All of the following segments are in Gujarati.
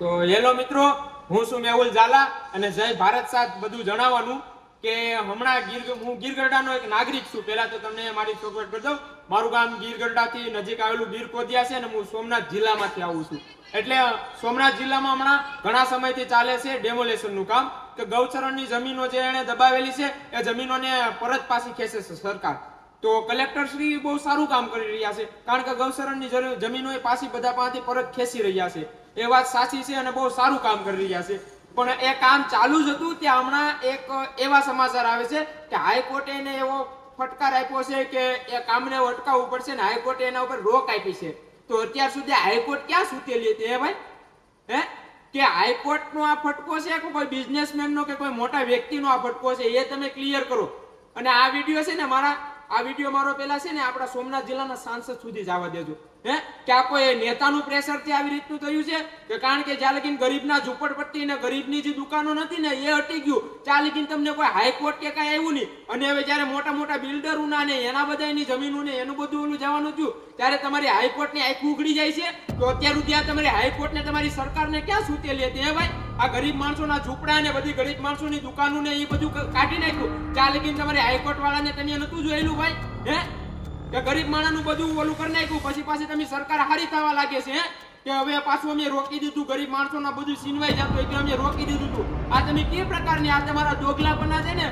તો હેલો મિત્રો, હું છું મેહુલ ઝાલા અને જય ભારત સાથ બધું જણાવવાનું કે હમણાં ગીર હું ગીરગઢડાનો એક નાગરિક છું. પહેલા તો તમને મારી ચોકવટ કરી દઉં. મારું ગામ ગીરગઢડાથી નજીક આવેલું ગીર કોદિયા છે અને હું સોમનાથ જિલ્લામાંથી આવું છું. એટલે સોમનાથ જિલ્લામાં હમણાં ઘણા સમયથી ચાલે છે ડેમોલેશનનું કામ કે ગૌચરણની જમીનો જે એણે દબાવેલી છે, એ જમીનોને પરત પાછી ખેંચે છે સરકાર. તો કલેક્ટર શ્રી બહુ સારું કામ કરી રહ્યા છે. કારણ કે ગૌસરણની જમીનો એ પાછી બધા પાસેથી પરત ખેંચી રહ્યા છે. એ વાત સાચી છે અને બહુ સારું કામ કરી રહ્યા છે. પણ એ કામ ચાલુ જ હતું ત્યાં હમણાં એક એવા સમાચાર આવે છે કે હાઈકોર્ટે એને એવો ફટકાર આપ્યો છે કે એ કામને અટકાવવું પડશે ને હાઈકોર્ટે એના ઉપર રોક આપી છે. તો અત્યાર સુધી હાઈકોર્ટ ક્યાં સૂતેલી હતી હે ભાઈ? હે? કે હાઈકોર્ટનો આ ફટકો છે કે કોઈ બિઝનેસમેનનો કે કોઈ મોટા વ્યક્તિનો આ ફટકો છે એ તમે ક્લિયર કરો. અને આ વીડિયો છે ને મારા આ વીડિયો મારો પેલા છે ને આપણા સોમનાથ જિલ્લાના સાંસદ સુધી જવા દેજો. હે? કે આ કોઈ નેતાનું પ્રેશરથી આવી રીતનું થયું છે? કે કારણ કે જ્યાં લગીન ગરીબના ઝૂંપડપટ્ટી ને ગરીબની જે દુકાનો નથી ને, એ હટી ગયું. ત્યાં લગીન તમને કોઈ હાઈકોર્ટ કે કાંઈ આવ્યું નહીં. અને હવે જ્યારે મોટા મોટા બિલ્ડરોના ને એના બધાની જમીનો ને એનું બધું ઓલું જવાનું થયું, ત્યારે તમારી હાઈકોર્ટની આંખ ઉઘડી જાય છે? તો અત્યાર સુધી આ તમારી હાઈકોર્ટને તમારી સરકારને ક્યાં સૂતેલી હતી, હે ભાઈ? આ ગરીબ માણસોના ઝૂંપડા ને બધી ગરીબ માણસોની દુકાનો ને એ બધું કાઢી નાખ્યું. ત્યાં લગીન તમારે હાઈકોર્ટ વાળાને તમે નતું જોયેલું ભાઈ? હે? કે ગરીબ માણસનું બધું ઓલું કરી નાખ્યું, પછી પાછી તમે સરકાર હારી થવા લાગે છે, હે? કે હવે પાછું અમે રોકી દીધું, ગરીબ માણસોના બધું છીનવાઈ જતું એટલે અમે રોકી દીધું હતું આ તમે કે પ્રકારની આ તમારા દોગલાપના છે ને?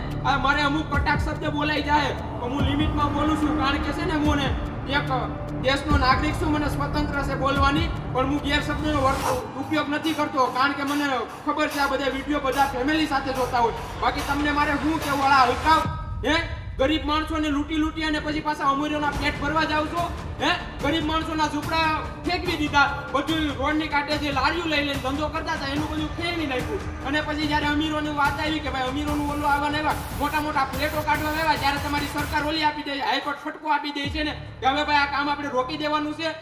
મારે અમુક કટાક શબ્દ બોલાઈ જાય. હું લિમિટમાં બોલું છું, કારણ કે છે ને હું ને દેશનો નાગરિક છું, મને સ્વતંત્ર છે બોલવાની, પણ હું ગેરશબ્દનો ઉપયોગ નથી કરતો, કારણ કે મને ખબર છે આ બધા વીડિયો બધા ફેમિલી સાથે જોતા હોય. બાકી તમને મારે શું કેવું વાળા હલકાવ, હે? ગરીબ માણસોને લૂંટી લૂંટી અને પછી પાછા અમીરોના પેટ ભરવા જાવ છો, હે? ગરીબ માણસોના ઝૂંપડા ફેંકવી દીધા. બધું રોડની કાંઠે જે લારીઓ લઈ લઈને ધંધો કરતા હતા, એનું બધું ફેરવી નાખ્યું. અને પછી જ્યારે અમીરોની વાત આવી કે ભાઈ અમીરોનું ઓલું આવવાના આવ્યા મોટા મોટા પ્લેટો કાઢવા આવ્યા જ્યારે તમારી સરકાર ઓલી આપી દે હાઈકોર્ટ ફટકો આપી દે છે ને, કે હવે ભાઈ આ કામ આપણે રોકી દેવાનું છે.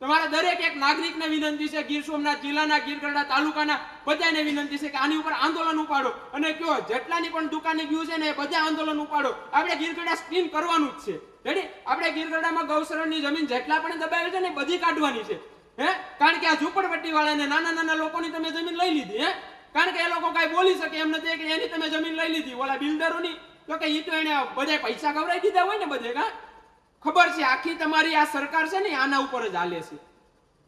તમારા દરેક એક નાગરિકને વિનંતી છે, ગીર સોમનાથ જિલ્લાના ગીરગઢડા તાલુકાના બધાને વિનંતી છે કે આની ઉપર આંદોલન ઉપાડો. અને કયો જેટલાની પણ દુકાને ગયું છે ને એ બધા આંદોલન ઉપાડો. આપણે ગીરગઢડા સ્ક્રીન કરવાનું જ છે. રેડી આપણે ગીરગઢડામાં ગૌશરણની જમીન જેટલા પણ દબાવેલ છે ને બધી કાઢવાની છે. હે? કારણ કે આ ઝૂંપડપટ્ટી વાળાને નાના નાના લોકોની તમે જમીન લઈ લીધી, હે? કારણ કે એ લોકો કઈ બોલી શકે એમ નથી કે એની તમે જમીન લઈ લીધી. ઓલા બિલ્ડરોની. તો કે એ તો એને બધા પૈસા ગવરાઈ દીધા હોય ને બધે, કા? ખબર છે, આખી તમારી આ સરકાર છે ને, આના ઉપર જ હાલે છે.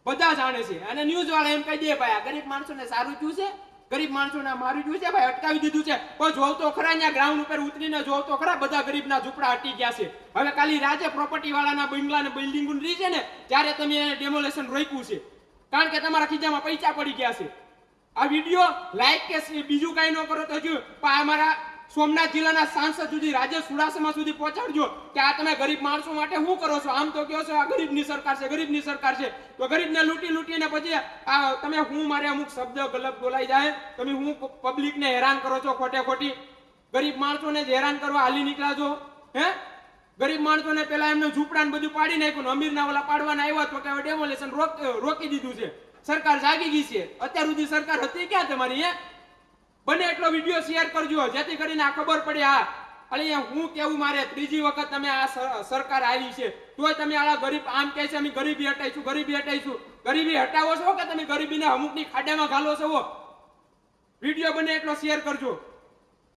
બધા જાણે છે. અને ન્યૂઝ વાળા એમ કહી દે, ભાઈ, આ ગરીબ માણસોને સારું થયું છે? ગરીબ માણસોને મારી થયું છે? ભાઈ, અટકાવી દીધું છે. કોઈ જોવ તો ખરા અહીંયા ગ્રાઉન્ડ ઉપર ઉતરીને જોવ તો ખરા? બધા ગરીબના ઝૂંપડા હટી ગયા છે. હવે ખાલી રાજે પ્રોપર્ટી વાળાના બંગલા ને બિલ્ડિંગો રહી છે ને, ત્યારે તમે એને ડેમોલેશન રોક્યું છે. કારણ કે તમારા ખીજામાં પૈસા પડી ગયા છે. આ વીડિયો લાઈક કે બીજું કઈ ન કરો તો હજુ પણ અમારા સોમનાથ જિલ્લાના સાંસદ સુધી, રાજ્ય સુડાસમા સુધી પહોંચાડજો કે આ તમે ગરીબ માણસો માટે શું કરો છો? આમ તો કહો છો આ ગરીબની સરકાર છે, ગરીબની સરકાર છે. તો ગરીબને લૂંટી લૂંટીને પછી આ તમે હું મારે અમુક શબ્દ ગલત બોલાઈ જાય. તમે હું પબ્લિકને હેરાન કરો છો ખોટે ખોટી. ગરીબ માણસોને જ હેરાન કરવા હાલી નીકળ્યા છો હે? ગરીબ માણસોને પેલા એમને ઝૂંપડા ને બધું પાડી નાખ્યું અમીરના ઓલા પાડવાના આવ્યા તો કે ડેમોલેશન રોકી દીધું છે. સરકાર જાગી ગઈ છે. અત્યાર સુધી સરકાર હતી ક્યાં તમારી, હે? બને એટલો વીડિયો શેર કરજો. જેથી કરીને આ ખબર પડે આ. અહીંયા હું કેવું મારે? ત્રીજી વખત તમે આ સરકાર આવી છે. તોય તમે આ ગરીબ, આમ કહે છે, અમે ગરીબી હટાઈશું ગરીબી હટાઈશું. ગરીબી હટાવો છો કે તમે ગરીબીને અમુકની ખાડામાં ઘાલો છો? વીડિયો બને એટલો શેર કરજો.